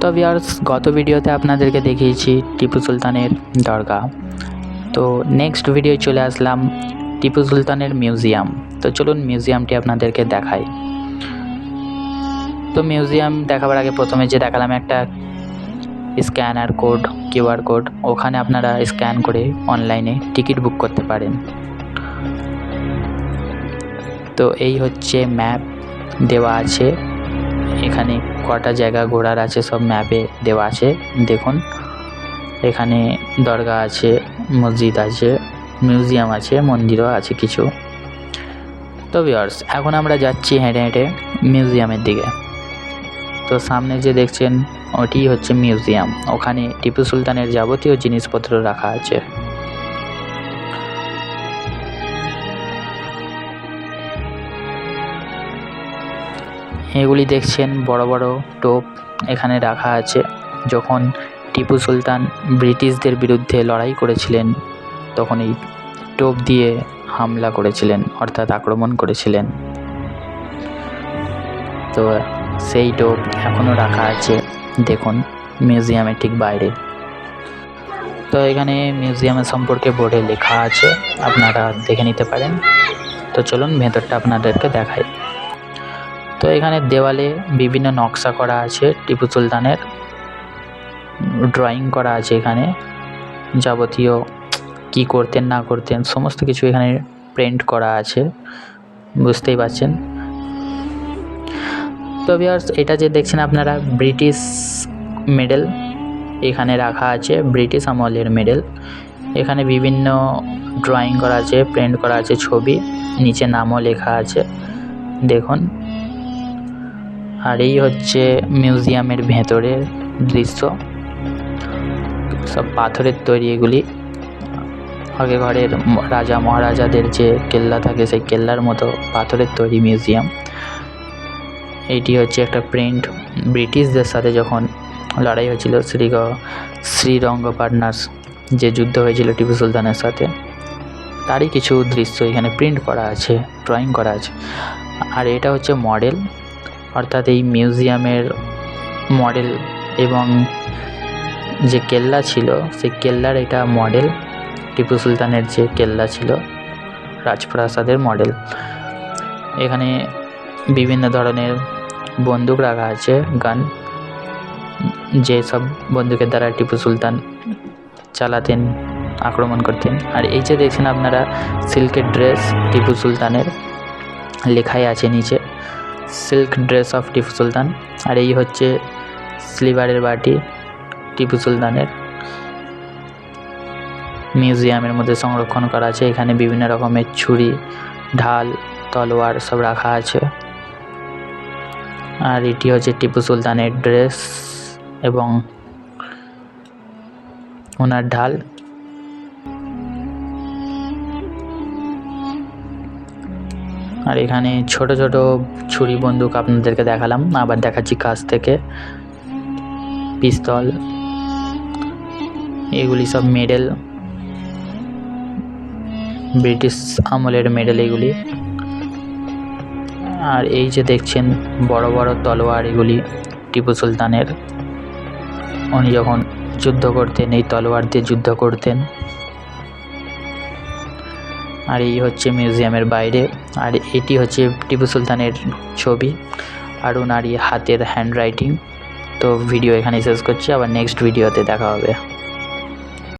তো ভিউয়ার্স গত ভিডিওতে আপনাদেরকে দেখিয়েছি টিপু সুলতানের দরগা। তো নেক্সট ভিডিও চলে আসলাম টিপু সুলতানের মিউজিয়াম তো চলুন মিউজিয়ামটি আপনাদেরকে দেখাই। তো মিউজিয়াম দেখাবার আগে প্রথমে যে দেখালাম একটা স্ক্যানার কোড কিউআর কোড ওখানে আপনারা স্ক্যান করে অনলাইনে টিকিট বুক করতে পারেন। তো এই হচ্ছে ম্যাপ দেওয়া আছে। এখানে কটা জায়গা ঘোরার আছে, সব ম্যাপে দেওয়া আছে। দেখুন, এখানে দরগা আছে, মসজিদ আছে মিউজিয়াম আছে, মন্দিরও আছে কিছু। তো ভিউয়ার্স এখন আমরা যাচ্ছি হেঁটে হেঁটে মিউজিয়ামের দিকে। তো সামনে যে দেখছেন, ওটি হচ্ছে মিউজিয়াম ওখানে টিপু সুলতানের যাবতীয় জিনিসপত্র রাখা আছে। এগুলি দেখছেন বড় বড় টোপ এখানে রাখা আছে। যখন টিপু সুলতান ব্রিটিশদের বিরুদ্ধে লড়াই করেছিলেন, তখন এই টোপ দিয়ে হামলা করেছিলেন, অর্থাৎ আক্রমণ করেছিলেন। তো সেই টোপ এখনও রাখা আছে। দেখুন মিউজিয়ামের ঠিক বাইরে। তো এখানে মিউজিয়ামের সম্পর্কে বোর্ডে লেখা আছে, আপনারা দেখে নিতে পারেন। তো চলুন, ভেতরটা আপনাদেরকে দেখাই। তো এখানে দেওয়ালে বিভিন্ন নকশা করা আছে, টিপু সুলতানের ড্রয়িং করা আছে এখানে। যাবতীয় কি করতেন, না করতেন, সমস্ত কিছু এখানে প্রিন্ট করা আছে, বুঝতেই পারছেন? তো ভিউয়ার্স এটা যে দেখছেন আপনারা ব্রিটিশ মেডেল এখানে রাখা আছে ব্রিটিশ আমলের মেডেল এখানে বিভিন্ন ড্রয়িং করা আছে প্রিন্ট করা আছে ছবি, নিচে নামও লেখা আছে, দেখুন। আর এই হচ্ছে মিউজিয়ামের ভেতরের দৃশ্য। সব পাথরের তৈরি এগুলি। আগে ঘরের রাজা মহারাজাদের যে কেল্লা থাকে, সেই কেল্লার মতো পাথরের তৈরি মিউজিয়াম। এইটি হচ্ছে একটা প্রিন্ট। ব্রিটিশদের সাথে যখন লড়াই হয়েছিল, শ্রী শ্রীরঙ্গপাটনার যে যুদ্ধ হয়েছিল টিপু সুলতানের সাথে, তারই কিছু দৃশ্য এখানে প্রিন্ট করা আছে, ড্রয়িং করা আছে। আর এটা হচ্ছে মডেল। অর্থাৎ এই মিউজিয়ামের মডেল এবং যে কেল্লা ছিল, সেই কেল্লার এটা মডেল, টিপু সুলতানের যে কেল্লা ছিল, রাজপ্রাসাদের মডেল। এখানে বিভিন্ন ধরনের বন্দুক রাখা আছে, গান। যেসব বন্দুকের দ্বারা টিপু সুলতান চালাতেন, আক্রমণ করতেন। আর এই যে দেখছেন আপনারা, সিল্কের ড্রেস টিপু সুলতানের লেখাই আছে নিচে। Silk dress of Tipu Sultan. আর এই হচ্ছে স্লিভারের বাটি টিপু সুলতানের। মিউজিয়ামের মধ্যে সংরক্ষণ করা আছে। এখানে বিভিন্ন রকমের ছুরি, ঢাল, তলোয়ার সব রাখা আছে। আর এটি হচ্ছে টিপু সুলতানের ড্রেস এবং ওনার ঢাল। আর এখানে ছোট ছোট ছুরি বন্দুক আপনাদেরকে দেখালাম। আবার দেখাচ্ছি কাছ থেকে। পিস্তল। এগুলি সব মেডেল। ব্রিটিশ আমলের মেডেল এগুলি। আর এই যে দেখছেন, বড় বড় তলোয়ার এগুলি টিপু সুলতানের। উনি যখন যুদ্ধ করতেন, এই তলোয়ার দিয়ে যুদ্ধ করতেন। আর এই হচ্ছে মিউজিয়ামের বাইরে, আর এটি হচ্ছে টিপু সুলতানের ছবি, আর ওনারই হাতের হ্যান্ড রাইটিং তো ভিডিও এখানে শেষ করছি, আবার নেক্সট ভিডিওতে দেখা হবে।